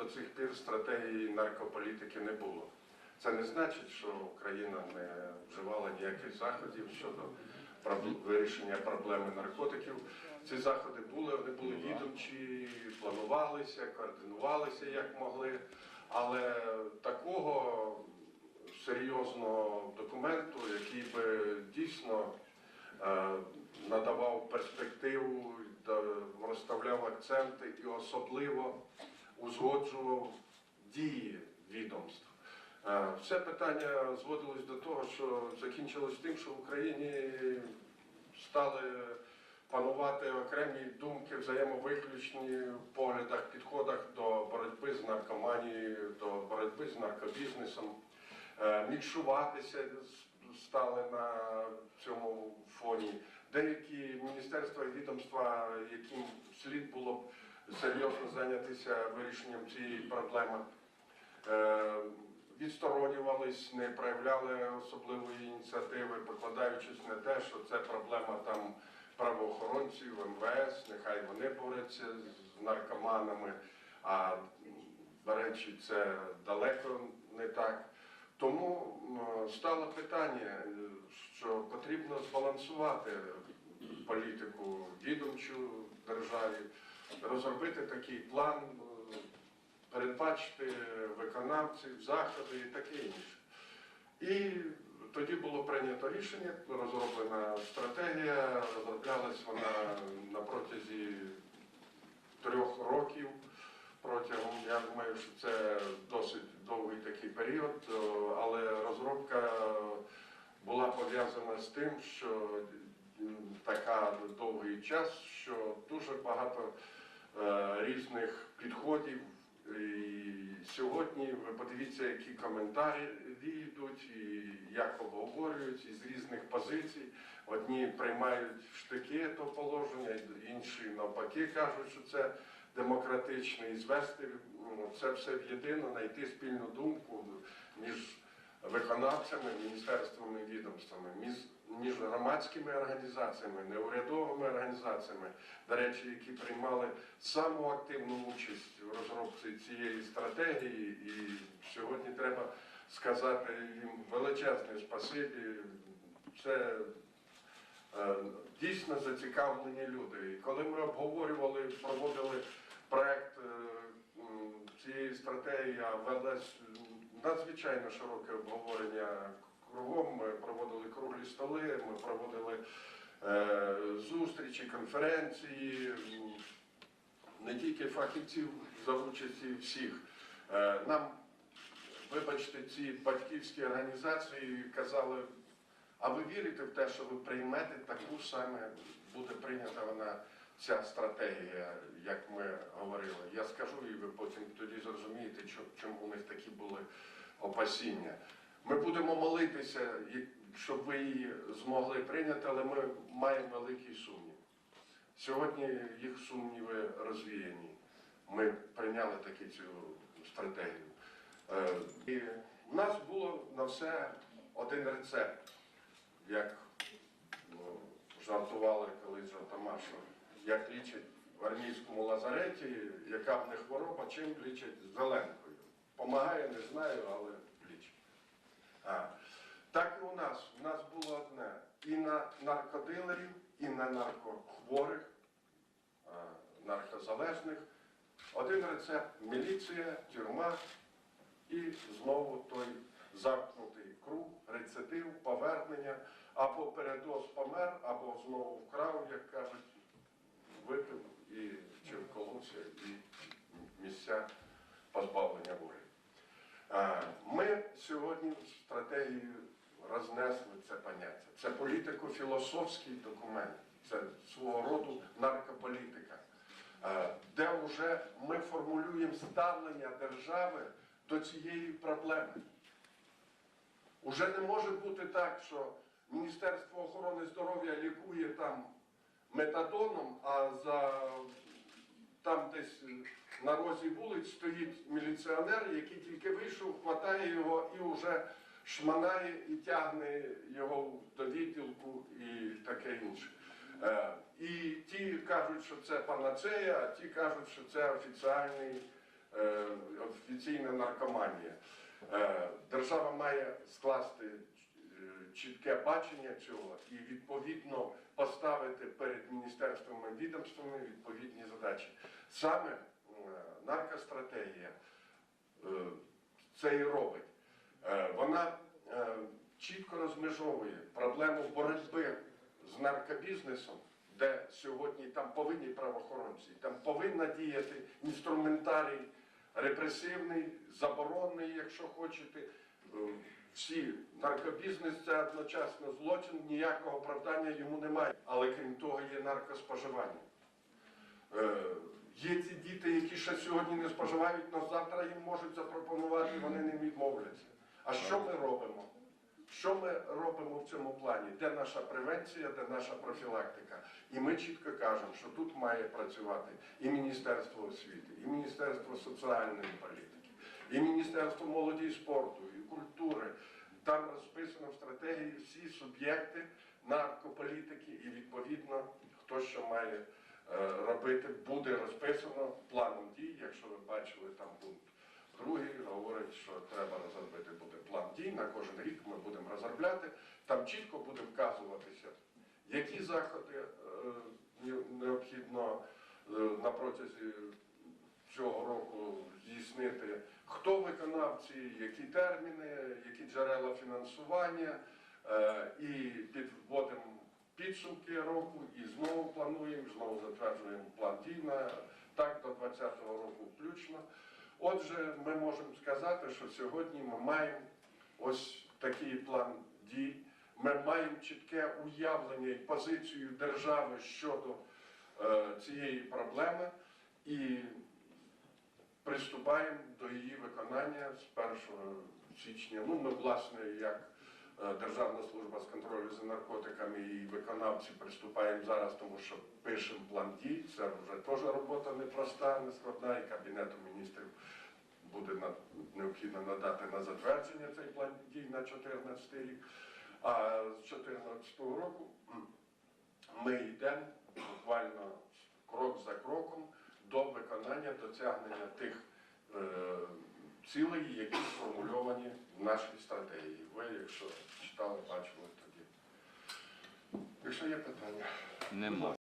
до цих пір стратегії наркополітики не було. Це не значить, що Україна не вживала ніяких заходів щодо вирішення проблеми наркотиків. Ці заходи були, вони були відомчі, планувалися, координувалися як могли, але такого серйозного документу, який би дійсно е, надавав перспективу, розставляв акценти і особливо узгоджував дії відомств. Е, Все питання зводилось до того, що закінчилось тим, що в Україні стали панувати окремі думки, взаємовиключні в поглядах, підходах до боротьби з наркоманією, до боротьби з наркобізнесом. Е, Мікшуватися стали на цьому фоні. Деякі міністерства і відомства, яким слід було б серйозно зайнятися вирішенням цієї проблеми, е, відсторонювались, не проявляли особливої ініціативи, покладаючись на те, що це проблема там правоохоронців, МВС, нехай вони борються з наркоманами, а до речі, це далеко не так. Тому стало питання, е, що потрібно збалансувати політику відомчу державі, розробити такий план, е, передбачити виконавців, заходи і таке інше. І тоді було прийнято рішення, розроблена стратегія, розроблялась вона на протязі трьох років. Протягом, я думаю, що це досить довгий такий період, е, але розробка була пов'язана з тим, що така довгий час, що дуже багато різних підходів. І сьогодні ви подивіться, які коментарі йдуть, і як обговорюють із різних позицій. Одні приймають в штики то положення, інші навпаки кажуть, що це демократично, і звести ну, це все в єдино, знайти спільну думку між виконавцями, міністерствами, відомствами, між, громадськими організаціями, неурядовими організаціями, до речі, які приймали саму активну участь в розробці цієї стратегії. І сьогодні треба сказати їм величезне спасибі. Це е, дійсно зацікавлені люди. І коли ми обговорювали, проводили проект е, цієї стратегії, а велось надзвичайно широке обговорення кругом. Ми проводили круглі столи, ми проводили е, зустрічі, конференції, не тільки фахівців за участі всіх. Е, Нам, вибачте, ці батьківські організації казали, а ви вірите в те, що ви приймете таку саме, буде прийнята вона ця стратегія, як ми говорили. Я скажу, і ви потім тоді зрозумієте, чому у них такі були опасіння. Ми будемо молитися, щоб ви її змогли прийняти, але ми маємо великий сумнів. Сьогодні їх сумніви розвіяні. Ми прийняли таки цю стратегію. Е, І в нас було на все один рецепт, як ну, жартували колись що як лічать в армійському лазареті, яка в них хвороба, чим лічать зеленкою. Помагає, не знаю, але лічать. А, так і у нас. У нас було одне і на наркодилерів, і на наркохворих, наркозалежних. Один рецепт міліція, тюрма і знову той замкнутий круг, рецидив, повернення, або передоз помер, або знову вкрав, як кажуть, випив і чи вколовся, і місця позбавлення волі. Ми сьогодні в стратегії рознесли це поняття. Це політико-філософський документ, це свого роду наркополітика, де вже ми формулюємо ставлення держави до цієї проблеми. Уже не може бути так, що Міністерство охорони здоров'я лікує там метадоном, а за там десь на розі вулиць стоїть міліціонер, який тільки вийшов, хватає його і вже шманає і тягне його до відділку і таке інше. Е, І ті кажуть, що це панацея, а ті кажуть, що це офіціальний е, офіційна наркоманія. Е, Держава має скласти чітке бачення цього і відповідно поставити перед міністерствами відомствами відповідні задачі. Саме е, наркостратегія е, це і робить. Е, Вона е, чітко розмежовує проблему боротьби з наркобізнесом, де сьогодні там повинні правоохоронці, там повинна діяти інструментарій репресивний, заборонний, якщо хочете. Всі наркобізнес це одночасно злочин, ніякого оправдання йому немає. Але крім того, є наркоспоживання. Е, Є ті діти, які ще сьогодні не споживають, але завтра їм можуть запропонувати, вони не відмовляться. А що ми робимо? Що ми робимо в цьому плані? Де наша превенція, де наша профілактика? І ми чітко кажемо, що тут має працювати і Міністерство освіти, і Міністерство соціальної політики, і Міністерство молоді і спорту, і культури. Там розписано в стратегії всі суб'єкти наркополітики і відповідно хто що має е, робити, буде розписано планом дій. Якщо ви бачили там пункт другий, говорить, що треба розробити буде план дій. На кожен рік ми будемо розробляти. Там чітко буде вказуватися, які заходи е, необхідно е, на протязі хто виконавці, які терміни, які джерела фінансування, е, і підводимо підсумки року, і знову плануємо, знову затверджуємо план дій на так до 2020 року включно. Отже, ми можемо сказати, що сьогодні ми маємо ось такий план дій. Ми маємо чітке уявлення і позицію держави щодо е, цієї проблеми і приступаємо до її виконання з 1 січня. Ну, ми, власне, як е, Державна служба з контролю за наркотиками і виконавці приступаємо зараз, тому що пишемо план дій. Це вже теж робота непроста, нескладна, і Кабінету міністрів буде необхідно надати на затвердження цей план дій на 2014 рік. А з 2014 року ми йдемо буквально крок за кроком до виконання, досягнення тих е, цілей, які сформульовані в нашій стратегії. Ви, якщо читали, бачили тоді. Якщо є питання, Нема.